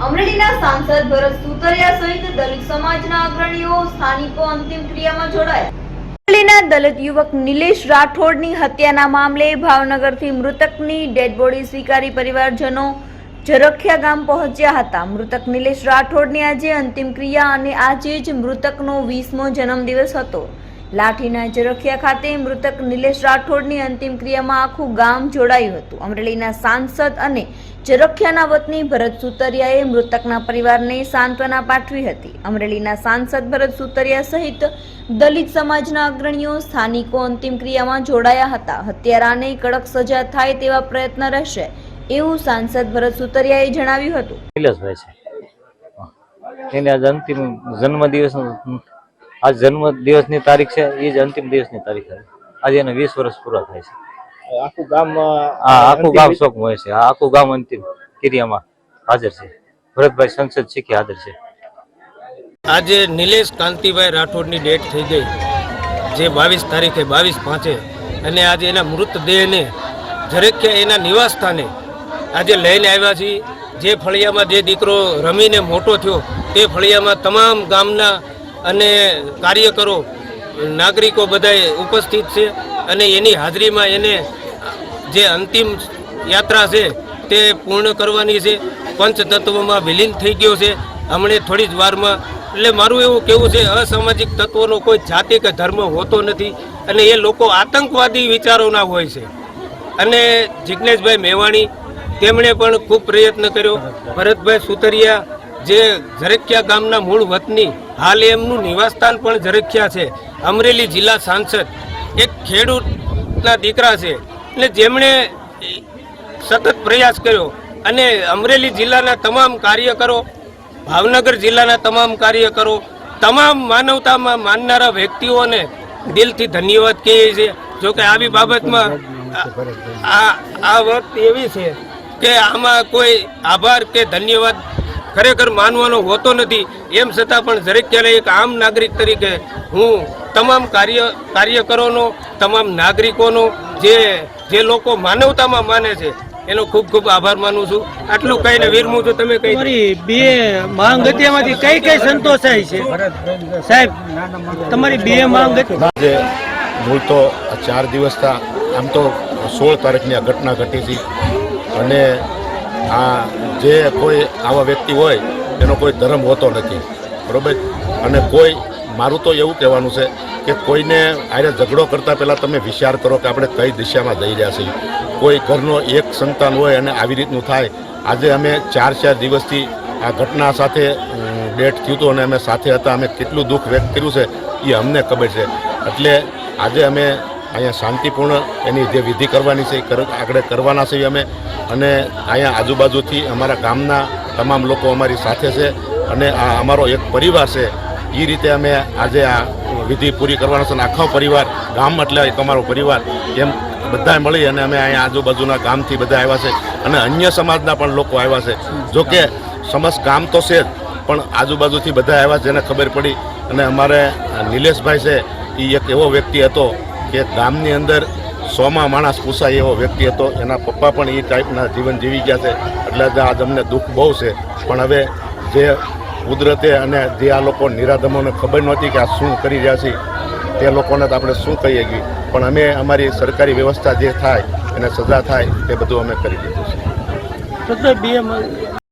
અમરેલીના સાંસદ ભરત સુતરિયા સહિત દલિત સમાજના અગ્રણીઓ સ્થાનિકો અંતિમ ક્રિયામાં જોડાયા. અમરેલીના દલિત યુવક નિલેશ રાઠોડની હત્યાના મામલે ભાવનગરથી મૃતકની ડેડ બોડી સ્વીકારી પરિવારજનો ઝરખિયા ગામ પહોંચ્યા હતા. મૃતક નિલેશ રાઠોડની આજે અંતિમ ક્રિયા અને આજે જ મૃતકનો વીસમો જન્મદિવસ હતો. લાઠીના જરખિયા ખાતે મૃતક નિલેશ રાઠોડની અંતિમ ક્રિયામાં આખું ગામ જોડાયું હતું. અમરેલીના સાંસદ અને જરખિયાના વતની ભરત સુતરિયાએ મૃતકના પરિવારને સાંત્વના પાઠવી હતી. અમરેલીના સાંસદ ભરત સુતરિયા સહિત દલિત સમાજના અગ્રણીઓ સ્થાનિકો અંતિમ ક્રિયામાં જોડાયા હતા. હત્યારાને કડક સજા થાય તેવા પ્રયત્ન રહેશે એવું સાંસદ ભરત સુતરિયાએ જણાવ્યું હતું. નિલેશભાઈ છે. એને આજ અંતિમ જન્મદિવસ આજ જન્મ દિવસની તારીખ છે એ જ અંતિમ દિવસની તારીખ છે. આજે એને વીસ વર્ષ પૂરા થાય છે. આખું ગામ હા આખું ગામ શોકમાં હોય છે. આખું ગામ અંતિમ ક્રિયામાં હાજર છે. ભરતભાઈ સંસદ શીખી હાજર છે. આજે નિલેશ કાંતિભાઈ રાઠોડની ડેટ થઈ ગઈ જે બાવીસ તારીખે બાવીસ પાંચે. અને આજે એના મૃતદેહને જરેખ્યા એના નિવાસ સ્થાને આજે લઈને આવ્યા છીએ. જે ફળિયામાં જે દીકરો રમીને મોટો થયો તે ફળિયામાં તમામ ગામના અને કાર્યકરો, નાગરિકો બધાએ ઉપસ્થિત છે અને એની હાજરીમાં એને જે અંતિમ યાત્રા છે તે પૂર્ણ કરવાની છે. પંચતત્વમાં વિલીન થઈ ગયો છે. હમણે થોડી જ વારમાં, એટલે મારું એવું કેવું છે, અસામાજિક તત્વોનો કોઈ જાતિ કે ધર્મ હોતો નથી અને એ લોકો આતંકવાદી વિચારોના હોય છે. અને જિજ્ઞેશભાઈ મેવાણી, તેમણે પણ ખૂબ પ્રયત્ન કર્યો. ભરતભાઈ સુતરિયા જે ઝરખિયા ગામના મૂળ વતની, હાલ એમનું નિવાસસ્થાન પણ ઝરખિયા છે. અમરેલી જિલ્લા સાંસદ, એક ખેડૂતના દીકરા છે. એટલે જેમણે સતત પ્રયાસ કર્યો અને અમરેલી જિલ્લાના તમામ કાર્યકરો, ભાવનગર જિલ્લાના તમામ કાર્યકરો, તમામ માનવતામાં માનનારા વ્યક્તિઓને દિલથી ધન્યવાદ કહીએ છીએ. જો કે આવી બાબતમાં આ આ વખત એવી છે કે આમાં કોઈ આભાર કે ધન્યવાદ ખરેખર માનવાનો હોતો નથી. એમ છતાં પણ જરેક્યારે એક આમ નાગરિક તરીકે હું તમામ કાર્ય કાર્યકરોનો તમામ નાગરિકોનો જે જે લોકો માનવતામાં માને છે એનો ખૂબ ખૂબ આભાર માનું છું. આટલું કહીને વિરમું છું તમે કઈ તમારી બે માંગ હતી કઈ કઈ સંતોષાય છે? સાહેબ તમારી બે માંગ હતી મૂળ તો ચાર દિવસના આમ તો સોળ તારીખની આ ઘટના ઘટી હતી. અને આ જે કોઈ આવા વ્યક્તિ હોય, એનો કોઈ ધર્મ હોતો નથી. બરાબર? અને કોઈ, મારું તો એવું કહેવાનું છે કે કોઈને આરે ઝઘડો કરતાં પહેલાં તમે વિચાર કરો કે આપણે કઈ દિશામાં જઈ રહ્યા છીએ. કોઈ ઘરનો એક સંતાન હોય અને આવી રીતનું થાય. આજે અમે ચાર ચાર દિવસથી આ ઘટના સાથે ડેટ થયું હતું અને અમે સાથે હતા. અમે કેટલું દુઃખ વ્યક્ત કર્યું છે એ અમને ખબર છે. એટલે આજે અમે અહીંયા શાંતિપૂર્ણ એની જે વિધિ કરવાની છે એ આગળ કરવાના છીએ અમે. અને અહીંયા આજુબાજુથી અમારા ગામના તમામ લોકો અમારી સાથે છે અને આ અમારો એક પરિવાર છે. એ રીતે અમે આજે આ વિધિ પૂરી કરવાનો છે અને આખો પરિવાર, ગામ એટલે અમારો પરિવાર, એમ બધા મળી અને અમે અહીંયા આજુબાજુના ગામથી બધા આવ્યા છે અને અન્ય સમાજના પણ લોકો આવ્યા છે. જો કે સમસ્ત ગામ તો છે જ, પણ આજુબાજુથી બધા આવ્યા છે, જેને ખબર પડી. અને અમારે નિલેશભાઈ છે એ એક એવો વ્યક્તિ હતો કે ગામની અંદર સોમાં માણસ પૂછાય એવો વ્યક્તિ હતો. એના પપ્પા પણ એ ટાઈપના જીવન જીવી ગયા છે. એટલે જ આજ અમને દુઃખ બહુ છે. પણ હવે જે કુદરતે અને જે આ લોકો નિરાધમોને ખબર નહોતી કે આ શું કરી રહ્યા છે, તે લોકોને તો આપણે શું કહીએ કે? પણ અમે અમારી સરકારી વ્યવસ્થા જે થાય, એને સજા થાય તે બધું અમે કરી દીધું છે. બે